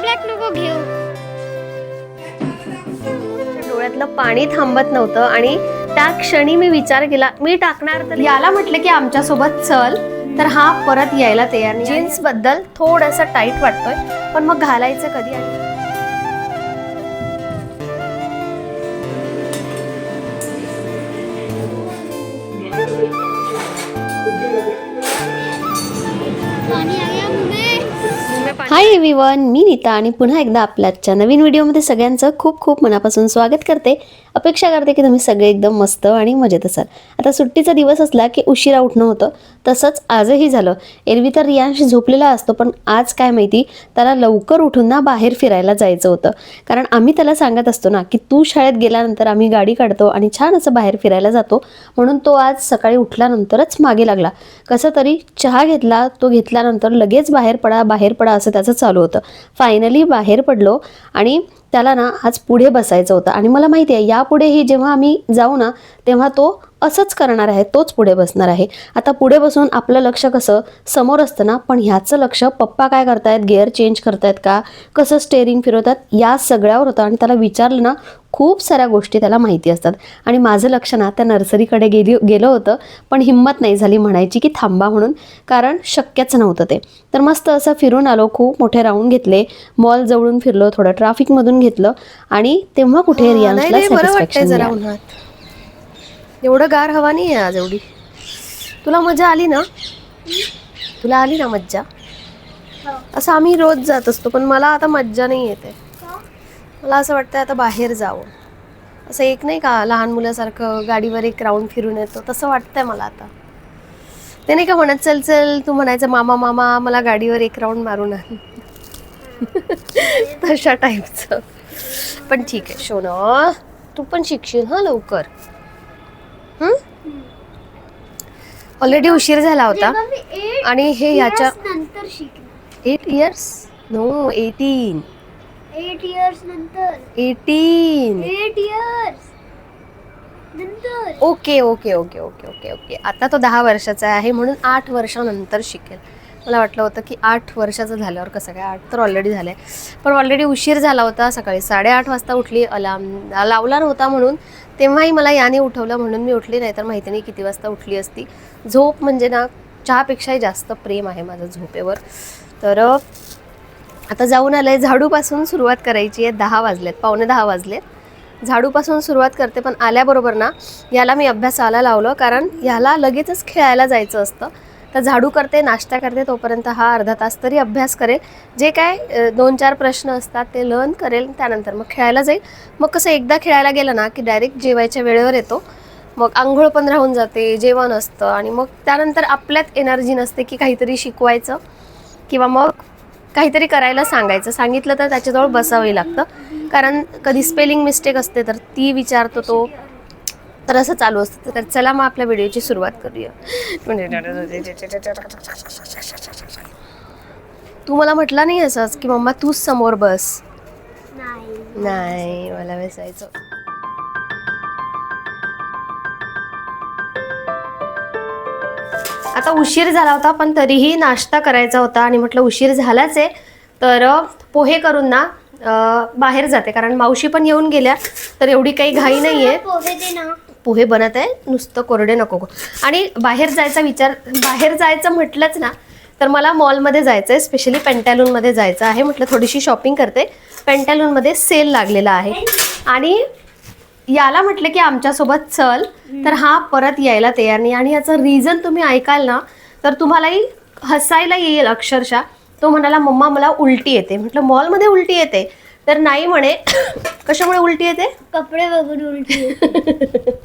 Black black नको घेऊ. डोळ्यातलं पाणी थांबत नव्हतं आणि त्या क्षणी मी विचार केला मी टाकणार तर याला म्हटलं की आमच्यासोबत चल तर हा परत यायला तयार नाही. जीन्सबद्दल थोडंसं टाईट वाटतोय पण मग घालायचं कधी आणि एव्हरीवन मी नीता आणि पुन्हा एकदा आपल्या आजच्या नवीन व्हिडिओमध्ये सगळ्यांचं खूप खूप मनापासून स्वागत करते. अपेक्षा करते की तुम्ही सगळे एकदम मस्त आणि मजेत असाल. आता सुट्टीचा दिवस असला की उशिरा उठणं होतं. तसंच आजही झालं. एरवी तर रियांश झोपलेला असतो पण आज काय माहिती त्याला लवकर उठून ना बाहेर फिरायला जायचं होतं. कारण आम्ही त्याला सांगत असतो ना की तू शाळेत गेल्यानंतर आम्ही गाडी काढतो आणि छान असं बाहेर फिरायला जातो. म्हणून तो आज सकाळी उठल्यानंतरच मागे लागला. कसं तरी चहा घेतला तो घेतल्यानंतर लगेच बाहेर पडा बाहेर पडा असं त्याचं चालू होतं. फायनली बाहेर पडलो आणि त्याला ना आज पुढे बसायचं होतं. आणि मला माहिती आहे यापुढेही जेव्हा आम्ही जाऊ ना तेव्हा तो असंच करणार आहे तोच पुढे बसणार आहे. आता पुढे बसून आपलं लक्ष कसं? समोर असतं ना? पण ह्याचं लक्ष पप्पा काय करतायत? गिअर चेंज करतायत का? कसं स्टेअरिंग फिरवतात? या सगळ्यावर होतं. आणि त्याला विचारलं ना खूप साऱ्या गोष्टी त्याला माहिती असतात. आणि माझं लक्ष ना त्या नर्सरीकडे गेली गेलं होतं. पण हिंमत नाही झाली म्हणायची की थांबा म्हणून. कारण शक्यच नव्हतं ते. तर मस्त असं फिरून आलो खूप मोठे राऊंड घेतले. मॉल जवळून फिरलो थोडं ट्रॅफिकमधून घेतलं. आणि तेव्हा कुठे satisfaction मिळालं. एवढं गार हवा नाही आहे आज एवढी. तुला मजा आली ना? तुला आली ना मज्जा? असं आम्ही रोज जात असतो पण मला आता मज्जा नाही येते. मला असं वाटतं आता बाहेर जावं. असं एक नाही का लहान मुलासारखं गाडीवर एक राऊंड फिरून येतो. तसं वाटतंय मला आता. ते नाही का म्हणत चल चल तू म्हणायचं मामा मामा मला गाडीवर एक राऊंड मारून आण. तशा टाईपचं पण ठीक आहे शोन तू पण शिकशील हां लवकर. ऑलरेडी उशीर झाला होता. आणि हे ह्याच्या eight years no eighteen eight years नंतर. एटीन एट इयर्स नंतर. Okay okay okay okay okay okay आता तो दहा वर्षाचा आहे म्हणून आठ वर्षानंतर शिकेल. मला वाटलं होतं की आठ वर्षाचं झाल्यावर कसं काय आठ तर ऑलरेडी झालं आहे पण ऑलरेडी उशीर झाला होता सकाळी. साडेआठ वाजता उठली अलाम लावला नव्हता म्हणून. तेव्हाही मला याने उठवलं म्हणून मी उठली नाही तर माहिती नाही किती वाजता उठली असती. झोप म्हणजे ना चहापेक्षाही जास्त प्रेम आहे माझं झोपेवर. तर आता जाऊन आलं आहे झाडूपासून सुरुवात करायची आहे. दहा वाजलेत पावणे दहा वाजलेत. झाडूपासून सुरुवात करते पण आल्याबरोबर ना याला मी अभ्यासाला लावलं. कारण याला लगेचच खेळायला जायचं असतं. तर झाडू करते नाश्ता करते तोपर्यंत हा अर्धा तास तरी अभ्यास करेल. जे काय दोन चार प्रश्न असतात ते लर्न करेल त्यानंतर मग खेळायला जाईल. मग कसं एकदा खेळायला गेलं ना की डायरेक्ट जेवायच्या वेळेवर येतो. मग आंघोळ पण राहून जाते जेवण असतं आणि मग त्यानंतर आपल्यात एनर्जी नसते की काहीतरी शिकवायचं किंवा मग काहीतरी करायला सांगायचं. सांगितलं तर त्याच्याजवळ बसावंही लागतं. कारण कधी स्पेलिंग मिस्टेक असते तर ती विचारतो तो. तर असं चालू असतं. तर चला मग आपल्या व्हिडिओची सुरुवात करूया. तू मला म्हटला नाही असंच की मम्मा तूच समोर बस. नाही मला बसायचं. आता उशीर झाला होता पण तरीही नाश्ता करायचा होता आणि म्हटलं उशीर झालाच आहे. तर पोहे करून ना बाहेर जाते. कारण मावशी पण येऊन गेल्या तर एवढी काही घाई नाही आहे पोहे बनत आहे नुसतं कोरडे नको. आणि बाहेर जायचा विचार बाहेर जायचं म्हटलंच ना तर मला मॉलमध्ये जायचं आहे स्पेशली पेंटॅलूनमध्ये जायचं आहे म्हटलं थोडीशी शॉपिंग करते. पेंटॅलूनमध्ये सेल लागलेला आहे. आणि याला म्हटलं की आमच्यासोबत चल तर हा परत यायला तयार नाही. आणि याचं रिझन तुम्ही ऐकाल ना तर तुम्हालाही हसायला येईल अक्षरशः. तो म्हणाला मम्मा मला उलटी येते. म्हटलं मॉलमध्ये उलटी येते? तर नाही म्हणे कशामुळे उलटी येते? कपडे बघून उलटी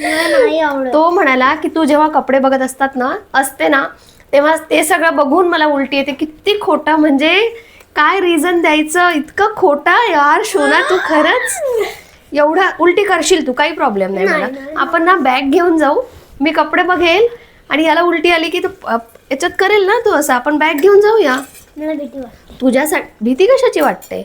नाही आवडत. तो म्हणाला की तू जेव्हा कपडे बघत असतात ना असते ना तेव्हा ते सगळं बघून मला उलटी येते. किती खोटा म्हणजे काय रिझन द्यायचं? इतकं खोटा यार शोना तू खरंच. एवढा उलटी करशील तू काही प्रॉब्लेम नाही मला. आपण ना बॅग घेऊन जाऊ. मी कपडे बघेल आणि याला उलटी आली की तू याच्यात करेल ना तू असं. आपण बॅग घेऊन जाऊया. मला भीती वाटते. तुझ्यासाठी भीती कशाची वाटते?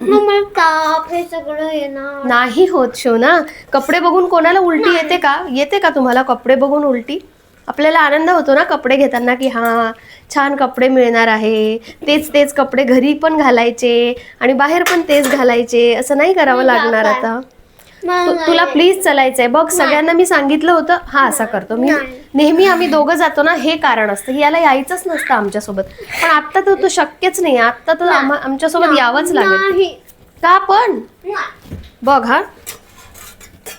मग मला ताप हे सगळं येणार नाही होत शोना. कपडे बघून कोणाला उलटी येते का? येते का तुम्हाला कपडे बघून उलटी? आपल्याला आनंद होतो ना कपडे घेताना की हां छान कपडे मिळणार आहे. तेच तेच कपडे घरी पण घालायचे आणि बाहेर पण तेच घालायचे. असं नाही करावं लागणार आता. तुला प्लीज चलायचंय. बघ सगळ्यांना मी सांगितलं होतं. हा असा करतो. मी नेहमी आम्ही दोघं जातो ना हे कारण असतं. की याला यायचंच नसतं आमच्यासोबत. पण आता तर तो शक्यच नाही. आता तर आमच्यासोबत यावंच लागेल. का पण? बघ हा.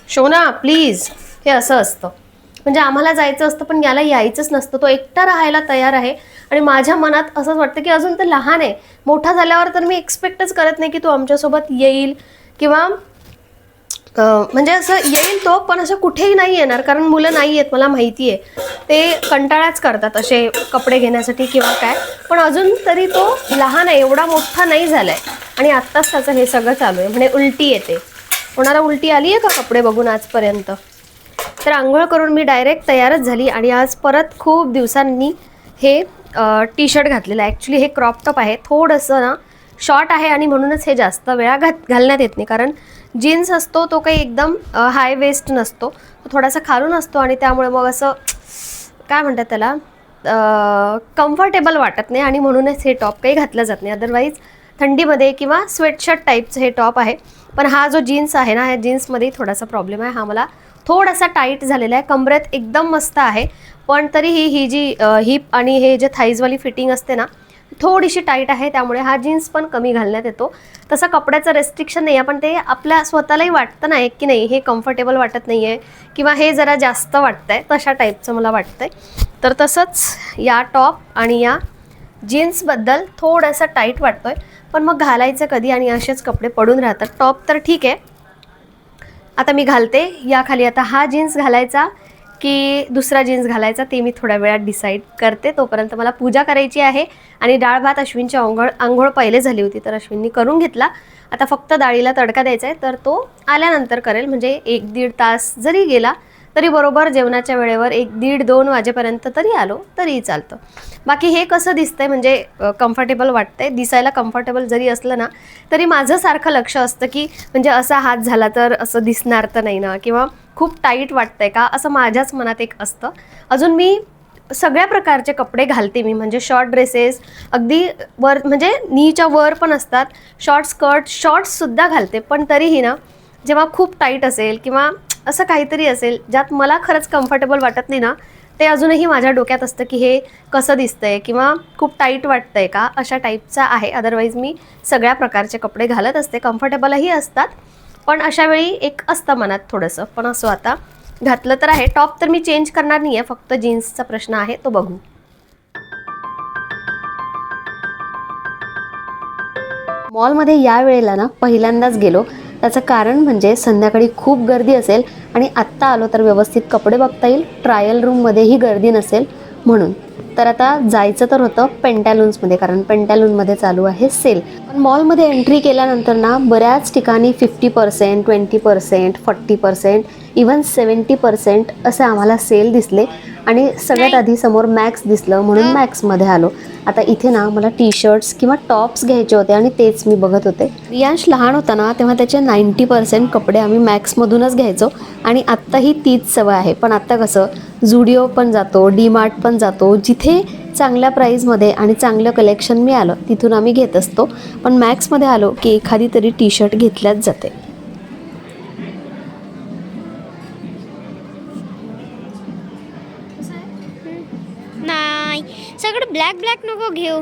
शोना प्लीज हे असं असतं. म्हणजे आम्हाला जायचं असतं पण याला यायचंच नसतं. तो एकटा राहायला तयार आहे. आणि माझ्या मनात असंच वाटतं की अजून तर लहान आहे. मोठा झाल्यावर तर मी एक्सपेक्टच करत नाही की तो आमच्यासोबत येईल किंवा म्हणजे असं येईल तो पण असं कुठेही नाही येणार कारण मुलं नाही आहेत मला माहिती आहे. ते कंटाळाच करतात असे कपडे घेण्यासाठी किंवा काय. पण अजून तरी तो लहान आहे एवढा मोठा नाही झालाय. आणि आत्ताच त्याचं हे सगळं चालू आहे. म्हणजे उलटी येते. कोणाला उलटी आली आहे का कपडे बघून आजपर्यंत? तर आंघोळ करून मी डायरेक्ट तयारच झाली आणि आज परत खूप दिवसांनी हे टी शर्ट घातलेलं आहे. ॲक्च्युली हे क्रॉप टॉप आहे. थोडंसं ना शॉर्ट आहे आणि म्हणूनच हे जास्त वेळा घात घालण्यात येत नाही. कारण जीन्स असतो तो काही एकदम हाय वेस्ट नसतो. तो थोडासा खालून असतो आणि त्यामुळे मग असं काय म्हणतात त्याला कम्फर्टेबल वाटत नाही आणि म्हणूनच हे टॉप काही घातलं जात नाही. अदरवाईज थंडीमध्ये किंवा स्वेटशर्ट टाईपचं हे टॉप आहे. पण हा जो जीन्स आहे ना ह्या जीन्समध्ये थोडासा प्रॉब्लेम आहे. हा मला थोडासा टाईट झालेला आहे. कमरेत एकदम मस्त आहे. पण तरीही ही जी हिप आणि हे जे थाईजवाली फिटिंग असते ना थोडीशी टाईट आहे त्यामुळे हा जीन्स पण कमी घालण्यात येतो. तसं कपड्याचं रेस्ट्रिक्शन नाही आहे पण ते आपल्या स्वतःलाही वाटतं ना एक की नाही हे कम्फर्टेबल वाटत नाही आहे किंवा हे जरा जास्त वाटतं आहे तशा टाईपचं मला वाटतं आहे तर तसंच या टॉप आणि या जीन्सबद्दल थोडंसं टाईट वाटतो आहे पण मग घालायचं कधी आणि असेच कपडे पडून राहतात. टॉप तर ठीक आहे. आता मी घालते याखाली आता हा जीन्स घालायचा की दुसरा जीन्स घालायचा ते मी थोड्या वेळात डिसाईड करते. तोपर्यंत मला पूजा करायची आहे. आणि डाळ भात अश्विनची आंघोळ आंघोळ पहिले झाली होती तर अश्विननी करून घेतला. आता फक्त डाळीला तडका द्यायचा आहे तर तो आल्यानंतर करेल. म्हणजे एक दीड तास जरी गेला तरी बरोबर जेवणाच्या वेळेवर एक दीड दोन वाजेपर्यंत तरी आलो तरीही चालतं. बाकी हे कसं दिसतंय म्हणजे कम्फर्टेबल वाटतंय. दिसायला कम्फर्टेबल जरी असलं ना तरी माझं सारखं लक्ष असतं की म्हणजे असा हात झाला तर असं दिसणार तर नाही ना. किंवा खूप टाईट वाटतंय का? असं माझ्याच मनात एक असतं. अजून मी सगळ्या प्रकारचे कपडे घालते मी म्हणजे शॉर्ट ड्रेसेस अगदी वर म्हणजे नीच्या वर पण असतात. शॉर्ट स्कर्ट शॉर्ट्ससुद्धा घालते पण तरीही ना जेव्हा खूप टाईट असेल किंवा असं काहीतरी असेल ज्यात मला खरंच कम्फर्टेबल वाटत नाही ना ते अजूनही माझ्या डोक्यात असतं की हे कसं दिसतंय किंवा खूप टाईट वाटतंय का अशा टाईपचा आहे. अदरवाईज मी सगळ्या प्रकारचे कपडे घालत असते. कम्फर्टेबलही असतात. पण अशा वेळी एक असतं मनात थोडंसं. पण असं आता घातलं तर आहे. टॉप तर मी चेंज करणार नाही आहे फक्त जीन्सचा प्रश्न आहे तो बघू. मॉलमध्ये या वेळेला ना पहिल्यांदाच गेलो. त्याचं कारण म्हणजे संध्याकाळी खूप गर्दी असेल आणि आत्ता आलो तर व्यवस्थित कपडे बघता येईल. ट्रायल रूममध्येही गर्दी नसेल म्हणून. तर आता जायचं तर होतं पेंटॅलून्समध्ये कारण पेंटॅलूनमध्ये चालू आहे सेल. पण मॉलमध्ये एंट्री केल्यानंतर ना बऱ्याच ठिकाणी fifty percent twenty percent forty percent even seventy percent असे आम्हाला सेल दिसले. आणि सगळ्यात आधी समोर मॅक्स दिसलं म्हणून मॅक्समध्ये आलो. आता इथे ना मला टी शर्ट्स किंवा टॉप्स घ्यायचे होते आणि तेच मी बघत होते. रियांश लहान होता ना तेव्हा त्याचे नाईंटी पर्सेंट कपडे आम्ही मॅक्समधूनच घ्यायचो. आणि आत्ताही तीच सवय आहे. पण आत्ता कसं जुडिओ पण जातो डी मार्ट पण जातो. जिथे चांगल्या प्राईजमध्ये आणि चांगलं कलेक्शन मिळालं तिथून आम्ही घेत असतो. पण मॅक्समध्ये आलो की एखादी तरी टी शर्ट घेतल्याच जाते. सगळं ब्लॅक ब्लॅक नको घेऊ.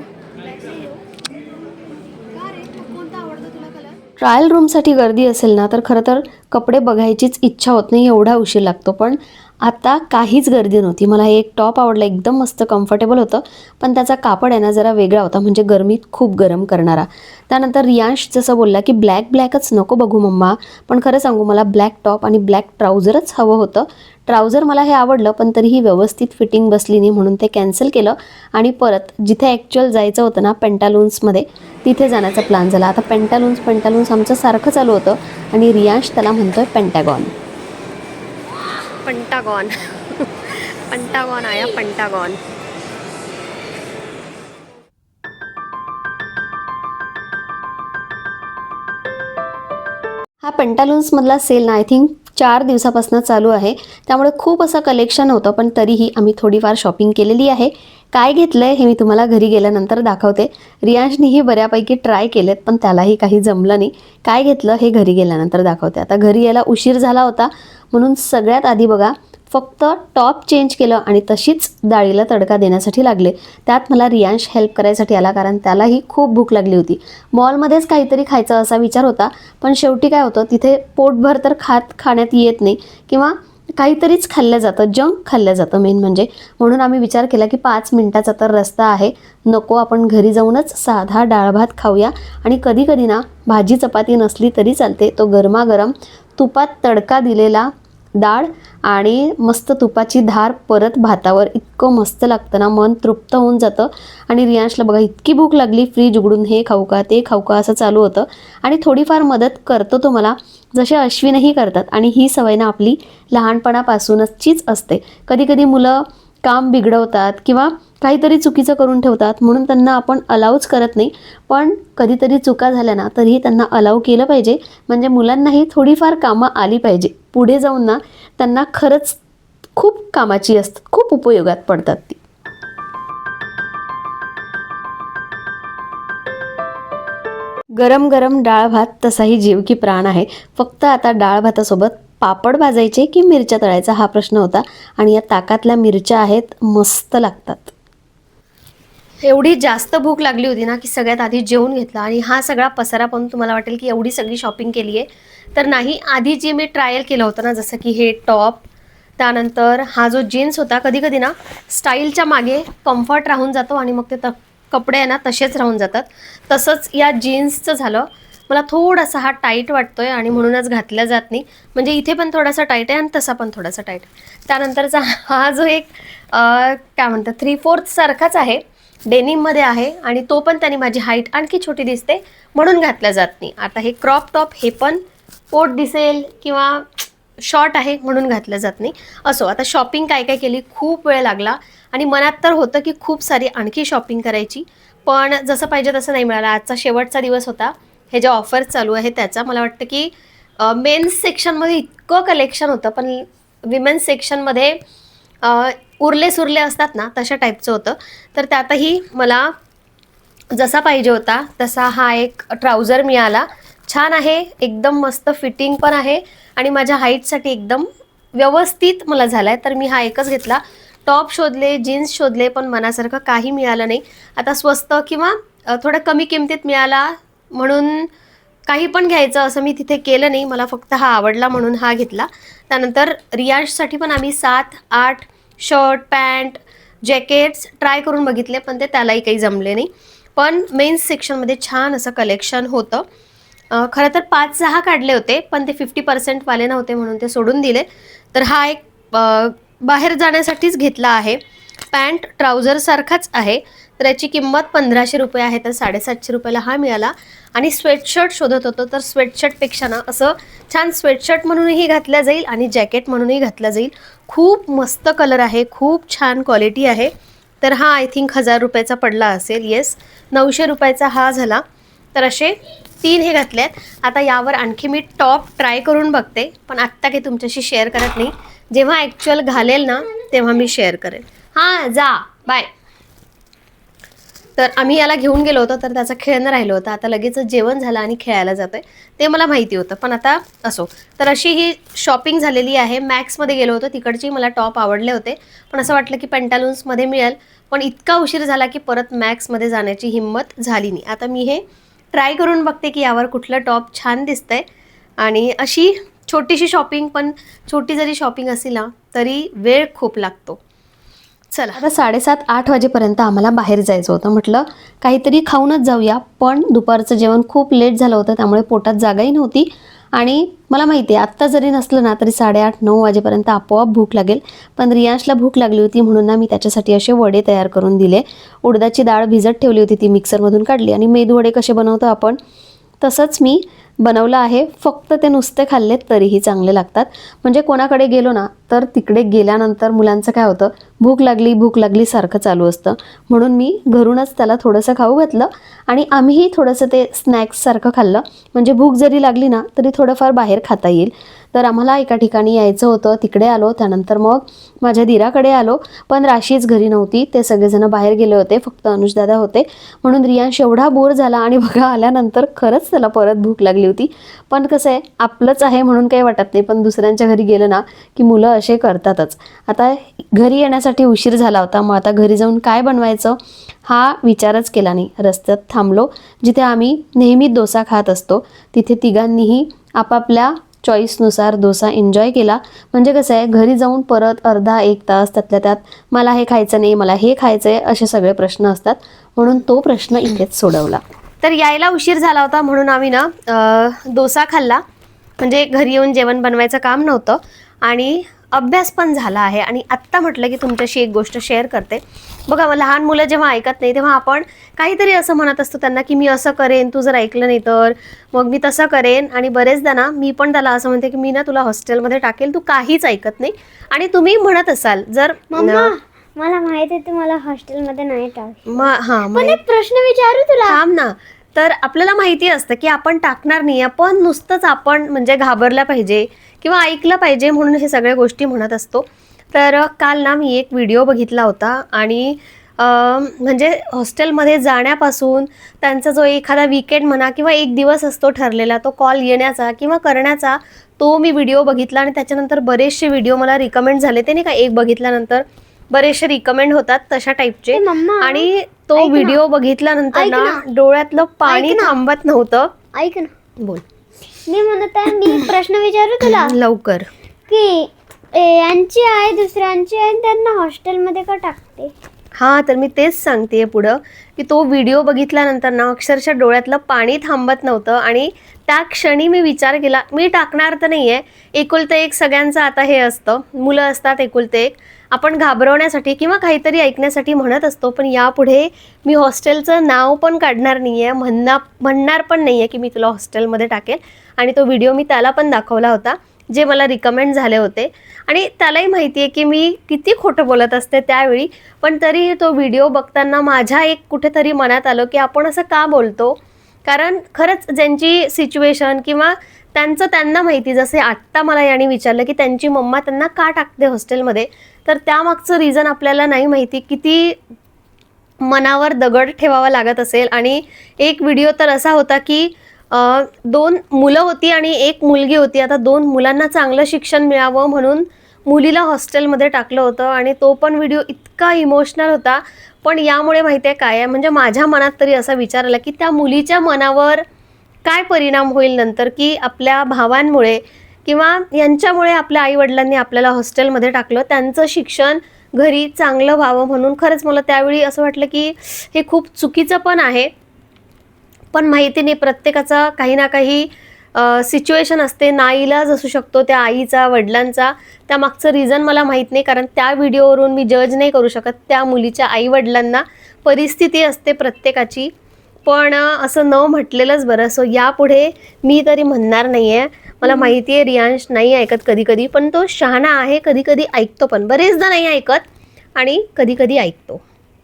ट्रायल रूमसाठी गर्दी असेल ना तर खरं तर कपडे बघायचीच इच्छा होत नाही एवढा उशीर लागतो. पण आता काहीच गर्दी नव्हती. मला हे एक टॉप आवडला एकदम मस्त कम्फर्टेबल होतं. पण त्याचा कापड आहे ना जरा वेगळा होता म्हणजे गरमीत खूप गरम करणारा. त्यानंतर रियांश जसं बोलला की ब्लॅक ब्लॅकच नको बघू मम्मा. पण खरं सांगू मला ब्लॅक टॉप आणि ब्लॅक ट्राऊझरच हवं होतं. ट्राउझर मला हे आवडलं पण तरीही व्यवस्थित फिटिंग बसली नाही म्हणून ते कॅन्सल केलं. आणि परत जिथे ॲक्च्युअल जायचं होतं ना पेंटालून्समध्ये तिथे जाण्याचा प्लॅन झाला. आता पेंटालून्स पेंटालून्स आमचं सारखं चालू होतं. आणि रियांश त्याला म्हणतोय पेंटॅगॉन पंटागॉन पंटागॉन आया पंटागॉन हा पेंटालून्समधला सेल ना आय थिंक चार दिवसापासून चालू आहे. त्यामुळे खूप असं कलेक्शन होतं पण तरीही आम्ही थोडीफार शॉपिंग केलेली आहे. काय घेतलं आहे हे मी तुम्हाला घरी गेल्यानंतर दाखवते. रियांशनीही बऱ्यापैकी ट्राय केलेत पण त्यालाही काही जमलं नाही. काय घेतलं हे घरी गेल्यानंतर दाखवते. आता घरी यायला उशीर झाला होता म्हणून सगळ्यात आधी बघा फक्त टॉप चेंज केलं आणि तशीच डाळीला तडका देण्यासाठी लागले. त्यात मला रियांश हेल्प करायसाठी आला कारण त्यालाही खूप भूक लागली होती. मॉलमध्येच काहीतरी खायचं असा विचार होता पण शेवटी काय होतं तिथे पोटभर तर खात खाण्यात येत नाही किंवा काहीतरीच खाल्लं जातं जंक खाल्लं जातं मेन म्हणजे. म्हणून आम्ही विचार केला की पाच मिनटाचा तर रस्ता आहे नको आपण घरी जाऊनच साधा डाळ भात खाऊया आणि कधी कधी ना भाजी चपाती नसली तरी चालते तो गरमागरम तुपात तडका दिलेला डाळ आणि मस्त तुपाची धार परत भातावर. इतकं मस्त लागतं ना मन तृप्त होऊन जातं. आणि रियांशला बघा इतकी भूक लागली फ्रीज उघडून हे खाऊ का? ते खाऊ का? असं चालू होतं. आणि थोडीफार मदत करतो तो मला. जसे अश्विनही करतात. आणि ही सवय ना आपली लहानपणापासूनचीच असते. कधी कधी मुलं काम बिघडवतात किंवा काहीतरी चुकीचं करून ठेवतात म्हणून त्यांना आपण अलाऊच करत नाही. पण कधीतरी चुका झाल्या ना तरीही त्यांना अलाव केलं पाहिजे. म्हणजे मुलांनाही थोडीफार कामं आली पाहिजे. पुढे जाऊन ना त्यांना खरंच खूप कामाची असतात खूप उपयोगात पडतात ती. गरम गरम डाळ भात तसाही जीव की प्राण आहे. फक्त आता डाळ भातासोबत पापड भाजायचे की मिरच्या तळायचा हा प्रश्न होता. आणि या ताकातल्या मिरच्या आहेत मस्त लागतात. एवढी जास्त भूक लागली होती ना की सगळ्यात आधी जेवून घेतला. आणि हा सगळा पसारा पण तुम्हाला वाटेल की एवढी सगळी शॉपिंग केली आहे. तर नाही आधी जे मी ट्रायल केलं होतं ना जसं की हे टॉप त्यानंतर हा जो जीन्स होता कधी कधी ना स्टाईलच्या मागे कम्फर्ट राहून जातो आणि मग ते त कपडे आहे ना तसेच राहून जातात. तसंच या जीन्सचं झालं. मला थोडासा हा टाईट वाटतोय आणि म्हणूनच घातला जात नाही. म्हणजे इथे पण थोडासा टाईट आहे आणि तसा पण थोडासा टाईट त्यानंतरचा हा जो एक काय म्हणतात थ्री फोर्थ सारखाच आहे. डेनिममध्ये आहे आणि तो पण त्याने माझी हाईट आणखी छोटी दिसते म्हणून घातला जात नाही. आता हे क्रॉप टॉप हे पण पोट दिसेल किंवा शॉर्ट आहे म्हणून घातलं जात नाही. असो आता शॉपिंग काय काय केली? खूप वेळ लागला आणि मनात तर होतं की खूप सारी आणखी शॉपिंग करायची. पण जसं पाहिजे तसं नाही मिळालं. आजचा शेवटचा दिवस होता. हे जे ऑफर्स चालू आहे त्याचा मला वाटतं की मेन्स सेक्शनमध्ये इतकं कलेक्शन होतं पण विमेन्स सेक्शनमध्ये उरले सुरले असतात ना तशा टाईपचं होतं. तर त्यातही मला जसा पाहिजे होता तसा हा एक ट्राउझर मिळाला. छान आहे एकदम मस्त फिटिंग पण आहे आणि माझ्या हाईटसाठी एकदम व्यवस्थित मला झाला आहे तर मी हा एकच घेतला. टॉप शोधले जीन्स शोधले पण मनासारखं काही मिळालं नाही. आता स्वस्त किंवा थोडं कमी किमतीत मिळाला म्हणून काही पण घ्यायचं असं मी तिथे केलं नाही. मला फक्त हा आवडला म्हणून हा घेतला. त्यानंतर रियाजसाठी पण आम्ही सात आठ शर्ट पॅन्ट जॅकेट्स ट्राय करून बघितले पण ते त्यालाही काही जमले नाही. पण मेन्स सेक्शनमध्ये छान असं कलेक्शन होतं. खरं तर पाच सहा काढले होते पण ते फिफ्टी पर्सेंटवाले नव्हते म्हणून ते सोडून दिले. तर हा एक बाहेर जाण्यासाठीच घेतला आहे. पॅन्ट ट्राउझरसारखाच आहे. तर याची किंमत पंधराशे रुपये आहे तर साडेसातशे रुपयाला हा मिळाला. आणि स्वेटशर्ट शोधत होतो तर स्वेटशर्टपेक्षा ना असं छान स्वेटशर्ट म्हणूनही घातलं जाईल आणि जॅकेट म्हणूनही घातलं जाईल. खूप मस्त कलर आहे खूप छान क्वालिटी आहे. तर हा आय थिंक हजार रुपयाचा पडला असेल. येस नऊशे रुपयाचा हा झाला. तर असे तीन हे घातले आहेत आता यावर आणखी मी टॉप ट्राय करून बघते पण आत्ता काही तुमच्याशी शेअर करत नाही. जेव्हा ॲक्च्युअल घालेल ना तेव्हा मी शेअर करेन. हां जा. बाय तर आम्ही याला घेऊन गेलो होतो तर त्याचं खेळणं राहिलं होतं. आता लगेच जेवण झालं आणि खेळायला जातोय. ते मला माहिती होतं पण आता असो. तर अशी ही शॉपिंग झालेली आहे. मॅक्समध्ये गेलो होतो तिकडची मला टॉप आवडले होते. पण असं वाटलं की पेंटालून्समध्ये मिळेल. पण इतका उशीर झाला की परत मॅक्समध्ये जाण्याची हिंमत झाली नाही. आता मी हे ट्राय करून बघते की यावर कुठलं टॉप छान दिसतंय. आणि अशी छोटीशी शॉपिंग पण छोटी जरी शॉपिंग असेल ना तरी वेळ खूप लागतो. चला. आता साडेसात आठ वाजेपर्यंत आम्हाला बाहेर जायचं होतं. म्हटलं काहीतरी खाऊनच जाऊया. पण दुपारचं जेवण खूप लेट झालं होतं त्यामुळे पोटात जागाही नव्हती. आणि मला माहिती आहे आत्ता जरी नसलं ना तरी साडेआठ नऊ वाजेपर्यंत आपोआप भूक लागेल. पण रियांशला भूक लागली होती म्हणून ना मी त्याच्यासाठी असे वडे तयार करून दिले. उडदाची डाळ भिजत ठेवली होती ती मिक्सरमधून काढली. आणि मेदू वडे कसे बनवतो आपण? तसंच मी बनवलं आहे. फक्त ते नुसते खाल्ले तरीही चांगले लागतात. म्हणजे कोणाकडे गेलो ना तर तिकडे गेल्यानंतर मुलांचं काय होतं भूक लागली भूक लागली सारखं चालू असतं. म्हणून मी घरूनच त्याला थोडंसं खाऊ घातलं आणि आम्हीही थोडंसं ते स्नॅक्ससारखं खाल्लं. म्हणजे भूक जरी लागली ना तरी थोडंफार बाहेर खाता येईल. तर आम्हाला एका ठिकाणी यायचं होतं तिकडे आलो त्यानंतर मग माझ्या दिराकडे आलो. पण राशीच घरी नव्हती ते सगळेजण बाहेर गेले होते फक्त अनुजदादा होते. म्हणून रियांश एवढा बोर झाला आणि बघा आल्यानंतर खरंच त्याला परत भूक लागली होती. पण कसं आहे आपलंच आहे म्हणून काही वाटत नाही पण दुसऱ्यांच्या घरी गेलं ना की मुलं असे करतातच. आता घरी येण्यासाठी उशीर झाला होता मग आता घरी जाऊन काय बनवायचं? हा विचारच केला नाही. रस्त्यात थांबलो जिथे आम्ही नेहमी डोसा खात असतो तिथे तिघांनीही आपापल्या चॉईसनुसार डोसा एन्जॉय केला. म्हणजे कसं आहे घरी जाऊन परत अर्धा एक तास त्यातल्या त्यात मला हे खायचं नाही मला हे खायचं आहे असे सगळे प्रश्न असतात. म्हणून तो प्रश्न इथेच सोडवला. तर यायला उशीर झाला होता म्हणून आम्ही ना डोसा खाल्ला. म्हणजे घरी येऊन जेवण बनवायचं काम नव्हतं. आणि अभ्यास पण झाला आहे. आणि आत्ता म्हटलं की तुमच्याशी एक गोष्ट शेअर करते. बघा लहान मुलं जेव्हा ऐकत नाही तेव्हा आपण काहीतरी असं म्हणत असतो त्यांना की मी असं करेन तू जर ऐकलं नाही तर. मग मी तसं करेन आणि बरेचदा ना मी पण त्याला असं म्हणते की मी ना तुला हॉस्टेलमध्ये टाकेल तू काहीच ऐकत नाही. आणि तुम्ही म्हणत असाल जर मला माहीत आहे तू मला हॉस्टेलमध्ये नाही टाक हां मग पण एक प्रश्न विचारू तुला. थांब ना. तर आपल्याला माहिती असतं की आपण टाकणार नाही आपण नुसतंच आपण म्हणजे घाबरला पाहिजे किंवा ऐकलं पाहिजे म्हणून हे सगळ्या गोष्टी म्हणत असतो. तर काल ना मी एक व्हिडिओ बघितला होता आणि म्हणजे हॉस्टेलमध्ये जाण्यापासून त्यांचा जो एखादा विकेंड म्हणा किंवा एक दिवस असतो ठरलेला तो कॉल येण्याचा किंवा करण्याचा तो मी व्हिडिओ बघितला आणि त्याच्यानंतर बरेचसे व्हिडिओ मला रिकमेंड झाले. ते नाही का एक बघितल्यानंतर बरेचसे रिकमेंड होतात तशा टाईपचे मम्मा आणि तो ऐक ना. व्हिडिओ बघितल्यानंतर ऐक ना ना. डोळ्यातलं पाणी ऐक ना. थांबत नव्हतं. ऐक ना. बोल. मी म्हणत आहे मी प्रश्न विचारू तुला. लवकर. की ए, यांची आहे दुसऱ्यांची आहे त्यांना हॉस्टेलमध्ये का टाकते? हा तर मी तेच सांगते पुढं की तो व्हिडिओ बघितल्यानंतर ना अक्षरशः डोळ्यातलं पाणी थांबत नव्हतं आणि त्या क्षणी मी विचार केला मी टाकणार तर नाही आहे एकुलतं एक सगळ्यांचं आता हे असतं. मुलं असतात एकुलते एक. आपण घाबरवण्यासाठी किंवा काहीतरी ऐकण्यासाठी म्हणत असतो पण यापुढे मी हॉस्टेलचं नाव पण काढणार नाही आहे म्हणणार म्हणणार पण नाही आहे की मी तुला हॉस्टेलमध्ये टाकेल. आणि तो व्हिडिओ मी त्याला पण दाखवला होता जे मला रिकमेंड झाले होते. आणि त्यालाही माहिती आहे की मी किती खोटं बोलत असते त्यावेळी पण तरी तो व्हिडिओ बघताना माझ्या एक कुठेतरी मनात आलं की आपण असं का बोलतो? कारण खरंच ज्यांची सिच्युएशन किंवा त्यांचं त्यांना माहिती जसे आत्ता मला याने विचारलं की त्यांची मम्मा त्यांना का टाकते हॉस्टेलमध्ये? तर त्यामागचं रिझन आपल्याला नाही माहिती किती मनावर दगड ठेवावा लागत असेल. आणि एक व्हिडिओ तर असा होता की दोन मुलं होती आणि एक मुलगी होती. आता दोन मुलांना चांगलं शिक्षण मिळावं म्हणून मुलीला हॉस्टेलमध्ये टाकलं होतं आणि तो पण व्हिडिओ इतका इमोशनल होता. पण यामुळे माहिती आहे काय आहे? म्हणजे माझ्या मनात तरी असा विचार आला की त्या मुलीच्या मनावर काय परिणाम होईल नंतर? की आपल्या भावांमुळे किंवा यांच्यामुळे आपल्या आईवडिलांनी आपल्याला हॉस्टेलमध्ये टाकलं त्यांचं शिक्षण घरी चांगलं व्हावं म्हणून खरंच मला त्यावेळी असं वाटलं की हे खूप चुकीचं पण आहे. पण माहिती नाही प्रत्येकाचा काही ना काही सिच्युएशन असते. नाईलाज असू शकतो त्या आईचा वडिलांचा. त्या मागचं रिझन मला माहीत नाही कारण त्या व्हिडिओवरून मी जज नाही करू शकत. त्या मुलीच्या आई वडिलांना परिस्थिती असते प्रत्येकाची. पण असं न म्हटलेलंच बरं. सो यापुढे मी तरी म्हणणार नाही आहे मला माहिती आहे रियांश नाही ऐकत कधी कधी पण तो शहाणा आहे कधी कधी ऐकतो पण. बरेचदा नाही ऐकत आणि कधी कधी ऐकतो.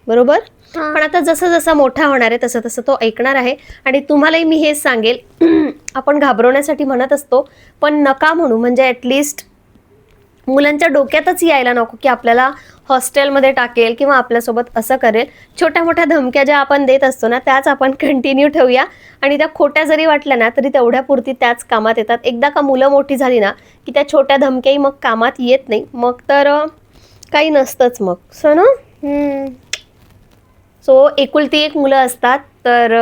बरोबर. पण आता जसं जसं मोठा होणार आहे तसं तसं तो ऐकणार आहे. आणि तुम्हालाही मी हेच सांगेल आपण घाबरवण्यासाठी म्हणत असतो पण नका म्हणू. म्हणजे ॲटलिस्ट मुलांच्या डोक्यातच यायला नको की आपल्याला हॉस्टेलमध्ये टाकेल किंवा आपल्यासोबत असं करेल. छोट्या मोठ्या धमक्या ज्या आपण देत असतो ना त्याच आपण कंटिन्यू ठेवूया. आणि त्या खोट्या जरी वाटल्या ना तरी तेवढ्यापुरती त्याच कामात येतात. एकदा का मुलं मोठी झाली ना की त्या छोट्या धमक्याही मग कामात येत नाही. मग तर काही नसतंच मग. सो ना. सो एकुलती एक मुलं असतात. तर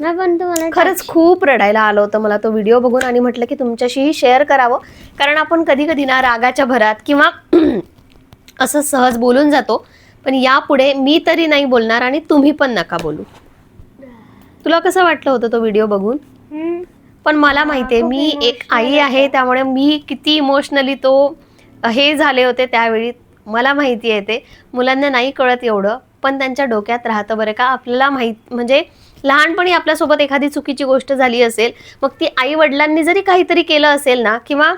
पण खरंच खूप रडायला आलं होतं मला तो व्हिडिओ बघून आणि म्हटलं की तुमच्याशीही शेअर करावं. कारण आपण कधी कधी ना रागाच्या भरात किंवा असं सहज बोलून जातो. पण यापुढे मी तरी नाही बोलणार आणि तुम्ही पण नका बोलू. तुला कसं वाटलं होतं तो व्हिडिओ बघून. पण मला माहिती आहे खूप मी एक आई आहे. त्यामुळे मी किती इमोशनली तो हे झाले होते त्यावेळी. मला माहिती आहे ते. मुलांना नाही कळत एवढं. पण त्यांच्या डोक्यात राहतं बरं का. आपल्याला माहीत म्हणजे लहानपणी आपल्यासोबत एखादी चुकीची गोष्ट झाली असेल मग ती आई वडिलांनी जरी काहीतरी केलं असेल ना किंवा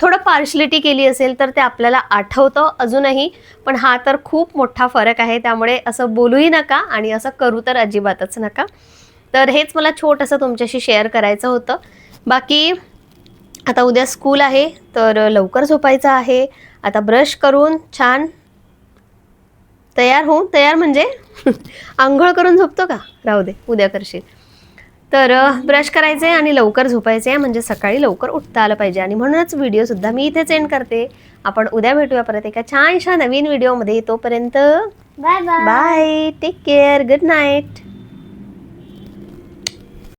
थोडं पार्शलिटी केली असेल तर ते आपल्याला आठवतं अजूनही. पण हा तर खूप मोठा फरक आहे त्यामुळे असं बोलूही नका आणि असं करू तर अजिबातच नका. तर हेच मला छोटंसं तुमच्याशी शेअर करायचं होतं. बाकी आता उद्या स्कूल आहे तर लवकर झोपायचं आहे. आता ब्रश करून छान तयार होऊन तयार म्हणजे? आंघोळ करून झोपतो का? राहू दे उद्या करशील. तर ब्रश करायचे आणि लवकर झोपायचे म्हणजे सकाळी लवकर उठता आलं पाहिजे. आणि म्हणूनच व्हिडिओसुद्धा मी इथेच एंड करते. आपण उद्या भेटूया परत एका छानशा नवीन व्हिडिओमध्ये. तोपर्यंत bye bye bye take care good night